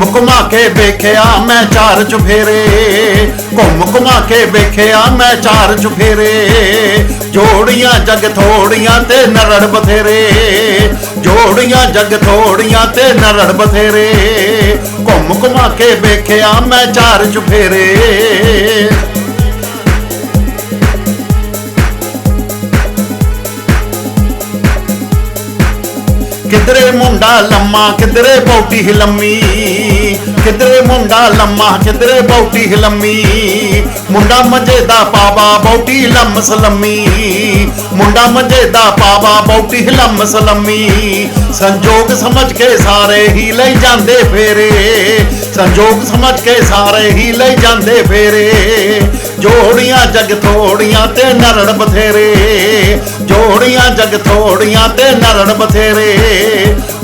ਘੁੰਮ ਘੁਮਾ ਕੇ ਵੇਖਿਆ ਮੈਂ ਚਾਰ ਚੁਫੇਰੇ ਘੁੰਮ ਘੁਮਾ ਕੇ ਵੇਖਿਆ ਮੈਂ ਚਾਰ ਚੁਫੇਰੇ ਜੋੜੀਆਂ ਜਗ ਥੋੜੀਆਂ ਤੇ ਨਰੜ ਬਥੇਰੇ। ਜੋੜੀਆਂ ਜਗ ਥੋੜੀਆਂ ਤੇ ਨਰੜ ਬਥੇਰੇ। ਘੁੰਮ ਘੁਮਾ ਕੇ ਵੇਖਿਆ ਮੈਂ ਚਾਰ ਚੁਫੇਰੇ ਕਿਧਰੇ ਮੁੰਡਾ ਲੰਮਾ, ਕਿਧਰੇ ਬੌਟੀ ਲੰਮੀ। ਕਿਧਰੇ ਮੁੰਡਾ ਲੰਮਾ, ਕਿਧਰੇ ਬੌਟੀ ਲੰਮੀ। ਮੁੰਡਾ ਮੰਜੇ ਦਾ ਪਾਵਾ, ਬੌਟੀ ਲੰਮਸ ਸਲੰਮੀ ਮੁੰਡਾ ਮੰਜੇ ਦਾ ਪਾਵਾ, ਬੌਟੀ ਲੰਮਸ ਲੰਮੀ। ਸੰਜੋਗ ਸਮਝ ਕੇ ਸਾਰੇ ਹੀ ਲਈ ਜਾਂਦੇ ਫੇਰੇ। ਸੰਜੋਗ ਸਮਝ ਕੇ ਸਾਰੇ ਹੀ ਲਈ ਜਾਂਦੇ ਫੇਰੇ। ਜੋੜੀਆਂ ਜਗ ਥੋੜੀਆਂ ਤੇ ਨਰੜ ਬਥੇਰੇ। ਜੋੜੀਆਂ ਜਗ ਥੋੜੀਆਂ ਤੇ ਨਰੜ ਬਥੇਰੇ।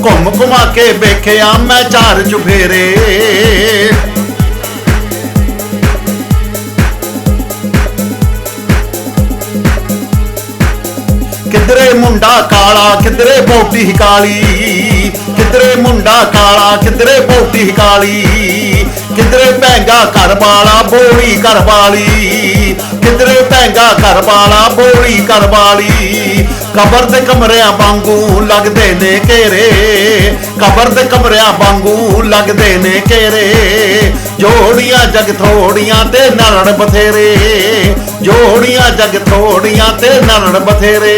ਘੁੰਮ ਘੁਮਾ ਕੇ ਵੇਖਿਆ ਮੈਂ ਚਾਰ ਚੁਫੇਰੇ। ਕਿਧਰੇ ਮੁੰਡਾ ਕਾਲਾ, ਕਿਧਰੇ ਬੋਟੀ ਕਾਲੀ। ਕਿਧਰੇ ਮੁੰਡਾ ਕਾਲਾ, ਕਿਧਰੇ ਬੋਟੀ ਕਾਲੀ, ਕਿਧਰੇ ਭੈਂਗਾ ਘਰ ਵਾਲਾ, ਬੋਲੀ ਘਰ ਵਾਲੀ, ਕਿਧਰੇ ਭੈਂਗਾ ਘਰ ਵਾਲਾ, ਬੋਲੀ ਘਰ ਵਾਲੀ। ਕਬਰ ਦੇ ਕਮਰਿਆਂ ਵਾਂਗੂ ਲੱਗਦੇ ਨੇ ਘੇਰੇ। ਕਬਰ ਦੇ ਕਮਰਿਆਂ ਵਾਂਗੂ ਲੱਗਦੇ ਨੇ ਘੇਰੇ। ਜੋੜੀਆਂ ਜਗ ਥੋੜੀਆਂ ਤੇ ਨਰੜ ਬਥੇਰੇ। ਜੋੜੀਆਂ ਜਗ ਥੋੜੀਆਂ ਤੇ ਨਰੜ ਬਥੇਰੇ।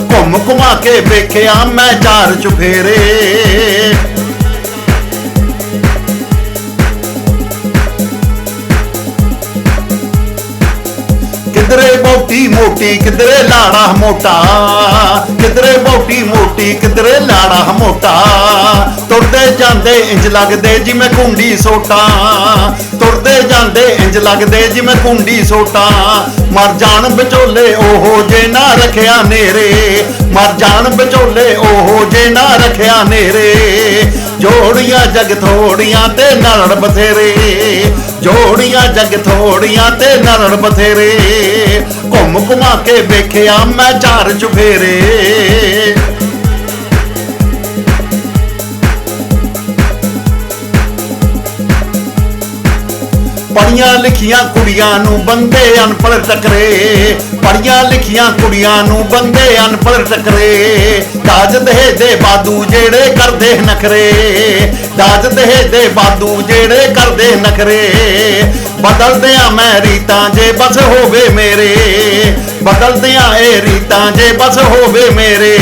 ਘੁੰਮ ਘੁਮਾ ਕੇ ਵੇਖਿਆ ਮੈਂ ਚਾਰ ਚੁਫੇਰੇ। ਮੋਟੀ ਕਿਧਰੇ ਲਾੜਾ ਮੋਟਾ। ਕਿਧਰੇ ਬੋਟੀ ਮੋਟੀ, ਕਿਧਰੇ ਲਾੜਾ ਮੋਟਾ। ਤੁਰਦੇ ਜਾਂਦੇ ਇੰਜ ਲੱਗਦੇ ਜਿਵੇਂ ਕੁੰਡੀ ਸੋਟਾ। ਤੁਰਦੇ ਜਾਂਦੇ ਇੰਜ ਲੱਗਦੇ ਜਿਵੇਂ ਕੁੰਡੀ ਸੋਟਾ। ਮਰ ਜਾਣ ਵਿਚੋਲੇ ਉਹੋ ਜੇ ਨਾ ਰੱਖਿਆ ਨੇਰੇ। ਮਰ ਜਾਣ ਵਿਚੋਲੇ ਉਹੋ ਜੇ ਨਾ ਰੱਖਿਆ ਨੇਰੇ। ਜੋੜੀਆਂ ਜਗ ਥੋੜੀਆਂ ਤੇ ਨਰੜ ਬਥੇਰੇ। ਜੋੜੀਆਂ ਜਗ ਥੋੜੀਆਂ ਤੇ ਨਰੜ ਬਥੇਰੇ। ਘੁੰਮ ਘੁਮਾ ਕੇ ਵੇਖਿਆ ਮੈਂ ਚਾਰ ਚੁਫੇਰੇ। ਪੜੀਆਂ ਲਿਖੀਆਂ ਕੁੜੀਆਂ ਨੂੰ ਬੰਦੇ ਅਨਪੜ੍ਹ ਟਕਰੇ। ਪੜੀਆਂ ਲਿਖੀਆਂ ਕੁੜੀਆਂ ਨੂੰ ਬੰਦੇ ਅਨਪੜ੍ਹ ਟਕਰੇ। ਦਾਜ ਦਹੇ ਦੇ ਬਾਦੂ ਜਿਹੜੇ ਕਰਦੇ ਨਖਰੇ। ਦਾਜ ਦਹੇ ਦੇ ਬਾਦੂ ਜਿਹੜੇ ਕਰਦੇ ਨਖਰੇ। ਬਦਲਦਿਆਂ ਮੈਂ ਰੀਤਾਂ ਜੇ ਬਸ ਹੋਵੇ ਮੇਰੇ। ਬਦਲਦਿਆਂ ਇਹ ਰੀਤਾਂ ਜੇ ਬਸ ਹੋਵੇ ਮੇਰੇ।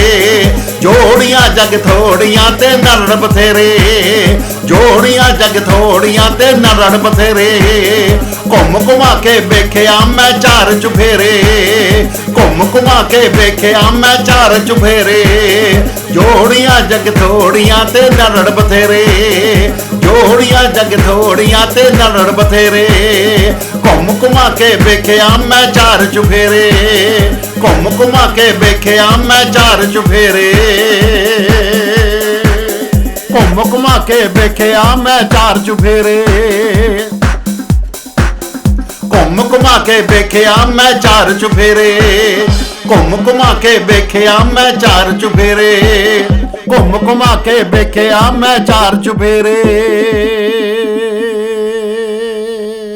ਜੋੜੀਆਂ ਜਗ ਥੋੜੀਆਂ ਤੇ ਨਰੜ ਬਥੇਰੇ। ਜੋੜੀਆਂ ਜਗ ਥੋੜੀਆਂ ਤੇ ਨਰੜ ਬਥੇਰੇ। ਘੁੰਮ ਘੁਮਾ ਕੇ ਵੇਖਿਆ ਮੈਂ ਚਾਰ ਚੁਫੇਰੇ। ਘੁੰਮ ਘੁਮਾ ਕੇ ਵੇਖਿਆ ਮੈਂ ਚਾਰ ਚੁਫੇਰੇ। ਜੋੜੀਆਂ ਜਗ ਥੋੜੀਆਂ ਤੇ ਨਰੜ ਬਥੇਰੇ। ਜੋੜੀਆਂ ਜਗ ਥੋੜੀਆਂ ਤੇ ਨਰੜ ਬਥੇਰੇ। ਘੁੰਮ ਘੁਮਾ ਕੇ ਵੇਖਿਆ ਮੈਂ ਚਾਰ ਚੁਫੇਰੇ। ਘੁੰਮ ਘੁਮਾ ਕੇ ਵੇਖਿਆ ਮੈਂ ਚਾਰ ਚੁਫੇਰੇ। ਘੁੰਮ ਘੁਮਾ ਕੇ ਵੇਖਿਆ ਮੈਂ ਚਾਰ ਚੁਫੇਰੇ ਘੁੰਮ ਘੁਮਾ ਕੇ ਵੇਖਿਆ ਮੈਂ ਚਾਰ ਚੁਫੇਰੇ ਘੁੰਮ ਘੁਮਾ ਕੇ ਵੇਖਿਆ ਮੈਂ ਚਾਰ ਚੁਫੇਰੇ ਘੁੰਮ ਘੁਮਾ ਕੇ ਵੇਖਿਆ ਮੈਂ ਚਾਰ ਚੁਫੇਰੇ